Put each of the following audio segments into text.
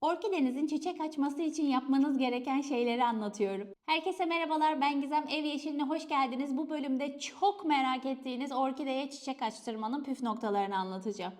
Orkidenizin çiçek açması için yapmanız gereken şeyleri anlatıyorum. Herkese merhabalar ben Gizem Ev Yeşiline hoş geldiniz. Bu bölümde çok merak ettiğiniz orkideye çiçek açtırmanın püf noktalarını anlatacağım.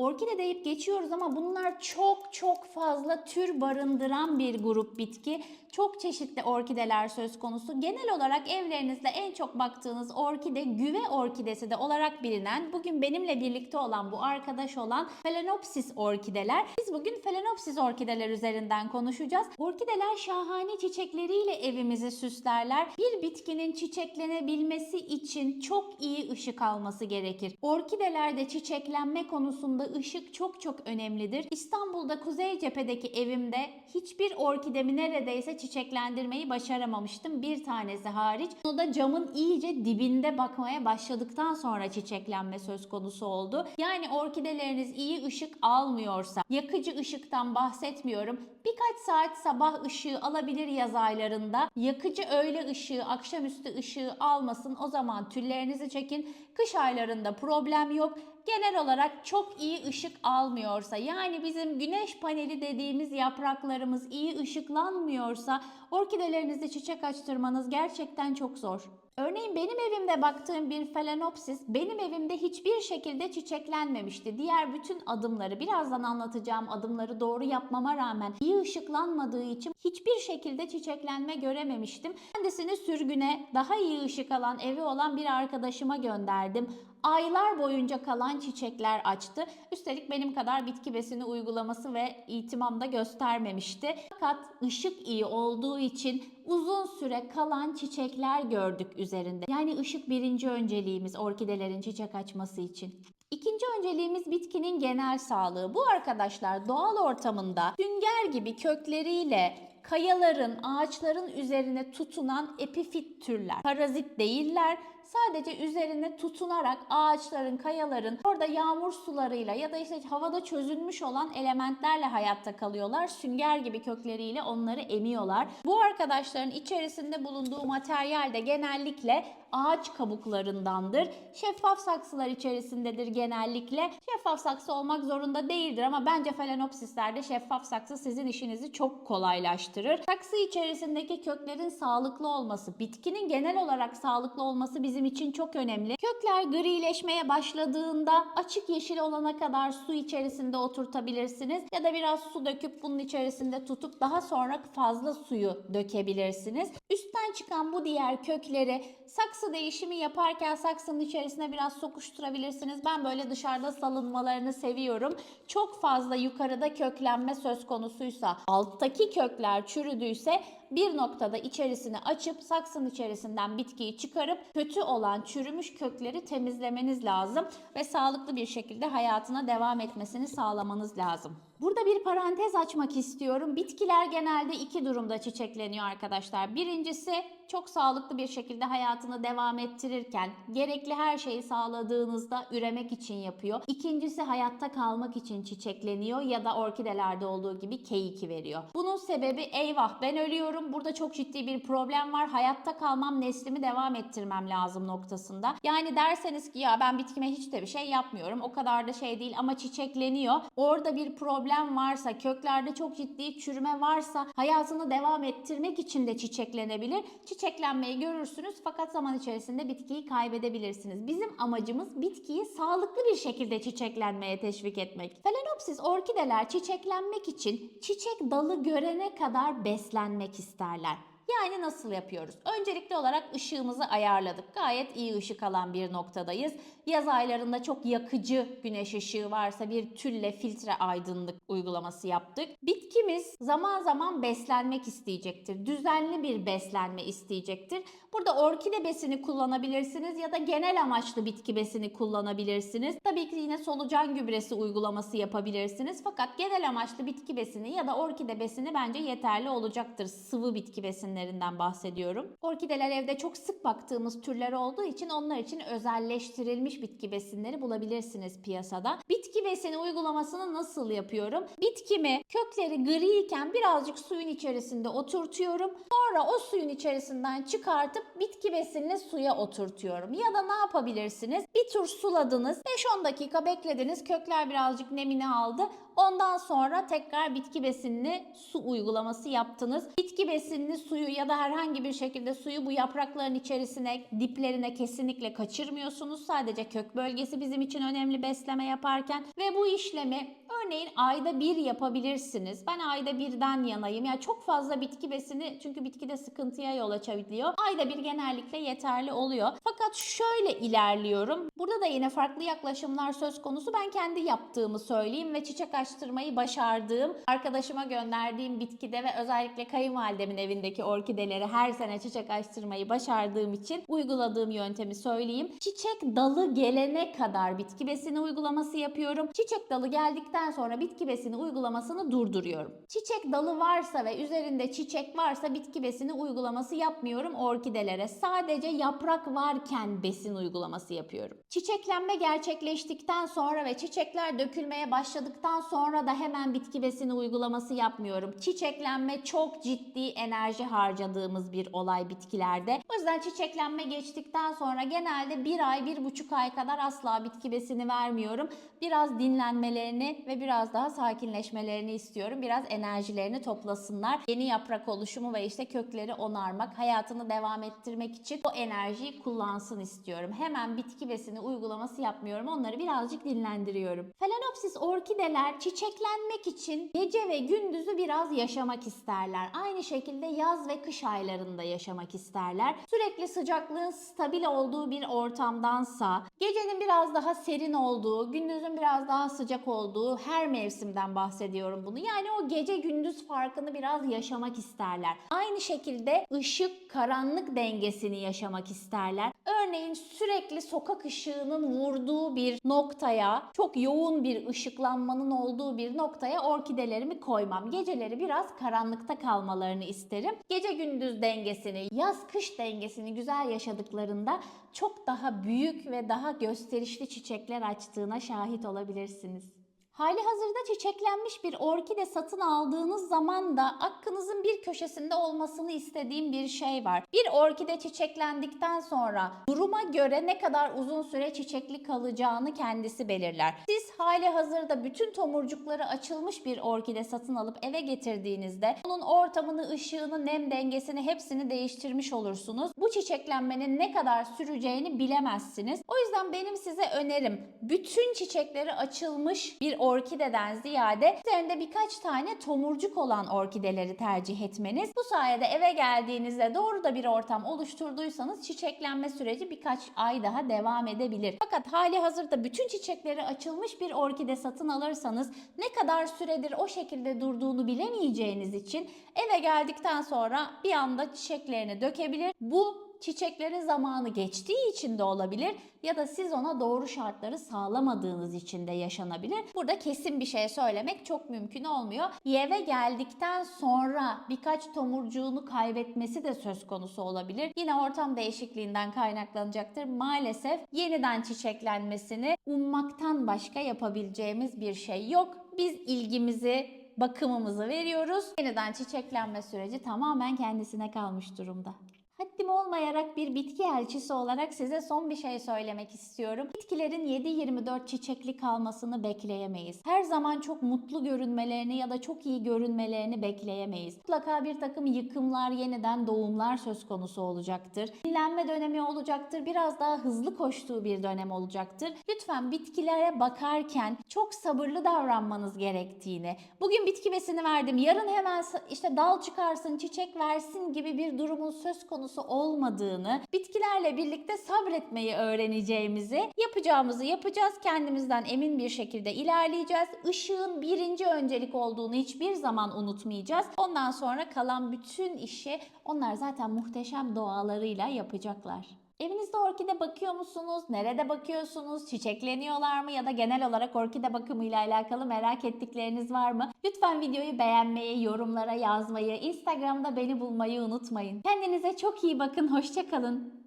Orkide deyip geçiyoruz ama bunlar çok çok fazla tür barındıran bir grup bitki. Çok çeşitli orkideler söz konusu. Genel olarak evlerinizde en çok baktığınız orkide güve orkidesi de olarak bilinen, bugün benimle birlikte olan bu arkadaş olan Phalaenopsis orkideler. Biz bugün Phalaenopsis orkideler üzerinden konuşacağız. Orkideler şahane çiçekleriyle evimizi süslerler. Bir bitkinin çiçeklenebilmesi için çok iyi ışık alması gerekir. Orkidelerde çiçeklenme konusunda ışık çok çok önemlidir. İstanbul'da kuzey cephedeki evimde hiçbir orkidemi neredeyse çiçeklendirmeyi başaramamıştım. Bir tanesi hariç. O da camın iyice dibinde bakmaya başladıktan sonra çiçeklenme söz konusu oldu. Yani orkideleriniz iyi ışık almıyorsa, yakıcı ışıktan bahsetmiyorum. Birkaç saat sabah ışığı alabilir yaz aylarında. Yakıcı öğle ışığı, akşamüstü ışığı almasın. O zaman tüllerinizi çekin. Kış aylarında problem yok genel olarak çok iyi ışık almıyorsa yani bizim güneş paneli dediğimiz yapraklarımız iyi ışıklanmıyorsa orkidelerinizde çiçek açtırmanız gerçekten çok zor. Örneğin benim evimde baktığım bir Phalaenopsis benim evimde hiçbir şekilde çiçeklenmemişti. Diğer bütün adımları birazdan anlatacağım adımları doğru yapmama rağmen iyi ışıklanmadığı için hiçbir şekilde çiçeklenme görememiştim. Kendisini sürgüne daha iyi ışık alan evi olan bir arkadaşıma gönderdim aylar boyunca kalan çiçekler açtı. Üstelik benim kadar bitki besini uygulaması ve itimam da göstermemişti. Fakat ışık iyi olduğu için uzun süre kalan çiçekler gördük üzerinde. Yani ışık birinci önceliğimiz orkidelerin çiçek açması için. İkinci önceliğimiz bitkinin genel sağlığı. Bu arkadaşlar doğal ortamında sünger gibi kökleriyle kayaların, ağaçların üzerine tutunan epifit türler. Parazit değiller. Sadece üzerine tutunarak ağaçların, kayaların orada yağmur sularıyla ya da işte havada çözülmüş olan elementlerle hayatta kalıyorlar. Sünger gibi kökleriyle onları emiyorlar. Bu arkadaşların içerisinde bulunduğu materyal de genellikle ağaç kabuklarındandır. Şeffaf saksılar içerisindedir genellikle. Şeffaf saksı olmak zorunda değildir ama bence Phalaenopsislerde şeffaf saksı sizin işinizi çok kolaylaştırır. Saksı içerisindeki köklerin sağlıklı olması, bitkinin genel olarak sağlıklı olması bizim için çok önemli. Kökler grileşmeye başladığında açık yeşil olana kadar su içerisinde oturtabilirsiniz ya da biraz su döküp bunun içerisinde tutup daha sonra fazla suyu dökebilirsiniz. Üstten çıkan bu diğer kökleri saksı değişimi yaparken saksının içerisine biraz sokuşturabilirsiniz. Ben böyle dışarıda salınmalarını seviyorum. Çok fazla yukarıda köklenme söz konusuysa, alttaki kökler çürüdüyse bir noktada içerisini açıp saksının içerisinden bitkiyi çıkarıp kötü olan çürümüş kökleri temizlemeniz lazım ve sağlıklı bir şekilde hayatına devam etmesini sağlamanız lazım. Burada bir parantez açmak istiyorum. Bitkiler genelde iki durumda çiçekleniyor arkadaşlar. Birincisi çok sağlıklı bir şekilde hayatını devam ettirirken gerekli her şeyi sağladığınızda üremek için yapıyor. İkincisi hayatta kalmak için çiçekleniyor ya da orkidelerde olduğu gibi keyiki veriyor. Bunun sebebi eyvah ben ölüyorum burada çok ciddi bir problem var hayatta kalmam neslimi devam ettirmem lazım noktasında. Yani derseniz ki ya ben bitkime hiç de bir şey yapmıyorum o kadar da şey değil ama çiçekleniyor. Orada bir problem varsa köklerde çok ciddi çürüme varsa hayatını devam ettirmek için de çiçeklenebilir. Çiçeklenmeyi görürsünüz fakat zaman içerisinde bitkiyi kaybedebilirsiniz. Bizim amacımız bitkiyi sağlıklı bir şekilde çiçeklenmeye teşvik etmek. Phalaenopsis orkideler çiçeklenmek için çiçek dalı görene kadar beslenmek isterler. Yani nasıl yapıyoruz? Öncelikli olarak ışığımızı ayarladık. Gayet iyi ışık alan bir noktadayız. Yaz aylarında çok yakıcı güneş ışığı varsa bir tülle filtre aydınlık uygulaması yaptık. Bitkimiz zaman zaman beslenmek isteyecektir. Düzenli bir beslenme isteyecektir. Burada orkide besini kullanabilirsiniz ya da genel amaçlı bitki besini kullanabilirsiniz. Tabii ki yine solucan gübresi uygulaması yapabilirsiniz. Fakat genel amaçlı bitki besini ya da orkide besini bence yeterli olacaktır sıvı bitki besinleri besinlerinden bahsediyorum. Orkideler evde çok sık baktığımız türler olduğu için onlar için özelleştirilmiş bitki besinleri bulabilirsiniz piyasada. Bitki besini uygulamasını nasıl yapıyorum? Bitkimi kökleri griyken birazcık suyun içerisinde oturtuyorum. Sonra o suyun içerisinden çıkartıp bitki besinli suya oturtuyorum. Ya da ne yapabilirsiniz? Bir tur suladınız, 5-10 dakika beklediniz, kökler birazcık nemini aldı. Ondan sonra tekrar bitki besinli su uygulaması yaptınız. Bitki besinli suyu ya da herhangi bir şekilde suyu bu yaprakların içerisine, diplerine kesinlikle kaçırmıyorsunuz. Sadece kök bölgesi bizim için önemli besleme yaparken ve bu işlemi örneğin ayda bir yapabilirsiniz. Ben ayda birden yanayım. Yani çok fazla bitki besini çünkü bitkide sıkıntıya yol açabiliyor. Ayda bir genellikle yeterli oluyor. Fakat şöyle ilerliyorum. Burada da yine farklı yaklaşımlar söz konusu. Ben kendi yaptığımı söyleyeyim ve çiçek açtırmayı başardığım, arkadaşıma gönderdiğim bitkide ve özellikle kayınvalidemin evindeki orkideleri her sene çiçek açtırmayı başardığım için uyguladığım yöntemi söyleyeyim. Çiçek dalı gelene kadar bitki besini uygulaması yapıyorum. Çiçek dalı geldikten sonra bitki besini uygulamasını durduruyorum. Çiçek dalı varsa ve üzerinde çiçek varsa bitki besini uygulaması yapmıyorum orkidelere. Sadece yaprak varken besin uygulaması yapıyorum. Çiçeklenme gerçekleştikten sonra ve çiçekler dökülmeye başladıktan sonra da hemen bitki besini uygulaması yapmıyorum. Çiçeklenme çok ciddi enerji harcadığımız bir olay bitkilerde. O yüzden çiçeklenme geçtikten sonra genelde bir ay, bir buçuk ay kadar asla bitki besini vermiyorum. Biraz dinlenmelerini ve biraz daha sakinleşmelerini istiyorum. Biraz enerjilerini toplasınlar. Yeni yaprak oluşumu ve işte kökleri onarmak, hayatını devam ettirmek için o enerjiyi kullansın istiyorum. Hemen bitki besini uygulaması yapmıyorum. Onları birazcık dinlendiriyorum. Phalaenopsis orkideler çiçeklenmek için gece ve gündüzü biraz yaşamak isterler. Aynı şekilde yaz ve kış aylarında yaşamak isterler. Sürekli sıcaklığın stabil olduğu bir ortamdansa, gecenin biraz daha serin olduğu, gündüzün biraz daha sıcak olduğu her mevsimden bahsediyorum bunu. Yani o gece gündüz farkını biraz yaşamak isterler. Aynı şekilde ışık karanlık dengesini yaşamak isterler. Örneğin sürekli sokak ışığının vurduğu bir noktaya, çok yoğun bir ışıklanmanın olduğu bir noktaya orkidelerimi koymam. Geceleri biraz karanlıkta kalmalarını isterim. Gece gündüz dengesini, yaz kış dengesini güzel yaşadıklarında çok daha büyük ve daha gösterişli çiçekler açtığına şahit olabilirsiniz. Hali hazırda çiçeklenmiş bir orkide satın aldığınız zaman da aklınızın bir köşesinde olmasını istediğim bir şey var. Bir orkide çiçeklendikten sonra duruma göre ne kadar uzun süre çiçekli kalacağını kendisi belirler. Siz hali hazırda bütün tomurcukları açılmış bir orkide satın alıp eve getirdiğinizde onun ortamını, ışığını, nem dengesini hepsini değiştirmiş olursunuz. Bu çiçeklenmenin ne kadar süreceğini bilemezsiniz. O yüzden benim size önerim bütün çiçekleri açılmış bir orkideden ziyade üzerinde birkaç tane tomurcuk olan orkideleri tercih etmeniz. Bu sayede eve geldiğinizde doğru da bir ortam oluşturduysanız çiçeklenme süreci birkaç ay daha devam edebilir. Fakat hali hazırda bütün çiçekleri açılmış bir orkide satın alırsanız ne kadar süredir o şekilde durduğunu bilemeyeceğiniz için eve geldikten sonra bir anda çiçeklerini dökebilir. Bu çiçeklerin zamanı geçtiği için de olabilir ya da siz ona doğru şartları sağlamadığınız için de yaşanabilir. Burada kesin bir şey söylemek çok mümkün olmuyor. Eve geldikten sonra birkaç tomurcuğunu kaybetmesi de söz konusu olabilir. Yine ortam değişikliğinden kaynaklanacaktır. Maalesef yeniden çiçeklenmesini ummaktan başka yapabileceğimiz bir şey yok. Biz ilgimizi bakımımızı veriyoruz. Yeniden çiçeklenme süreci tamamen kendisine kalmış durumda. Haddim olmayarak bir bitki elçisi olarak size son bir şey söylemek istiyorum. Bitkilerin 7-24 çiçekli kalmasını bekleyemeyiz. Her zaman çok mutlu görünmelerini ya da çok iyi görünmelerini bekleyemeyiz. Mutlaka bir takım yıkımlar, yeniden doğumlar söz konusu olacaktır. Dinlenme dönemi olacaktır. Biraz daha hızlı koştuğu bir dönem olacaktır. Lütfen bitkilere bakarken çok sabırlı davranmanız gerektiğini, bugün bitki besini verdim, yarın hemen işte dal çıkarsın, çiçek versin gibi bir durumun söz konusu olmadığını, bitkilerle birlikte sabretmeyi öğreneceğimizi, yapacağımızı yapacağız, kendimizden emin bir şekilde ilerleyeceğiz. Işığın birinci öncelik olduğunu hiçbir zaman unutmayacağız. Ondan sonra kalan bütün işi onlar zaten muhteşem doğalarıyla yapacaklar. Evinizde orkide bakıyor musunuz? Nerede bakıyorsunuz? Çiçekleniyorlar mı? Ya da genel olarak orkide bakımıyla alakalı merak ettikleriniz var mı? Lütfen videoyu beğenmeyi, yorumlara yazmayı, Instagram'da beni bulmayı unutmayın. Kendinize çok iyi bakın, hoşçakalın.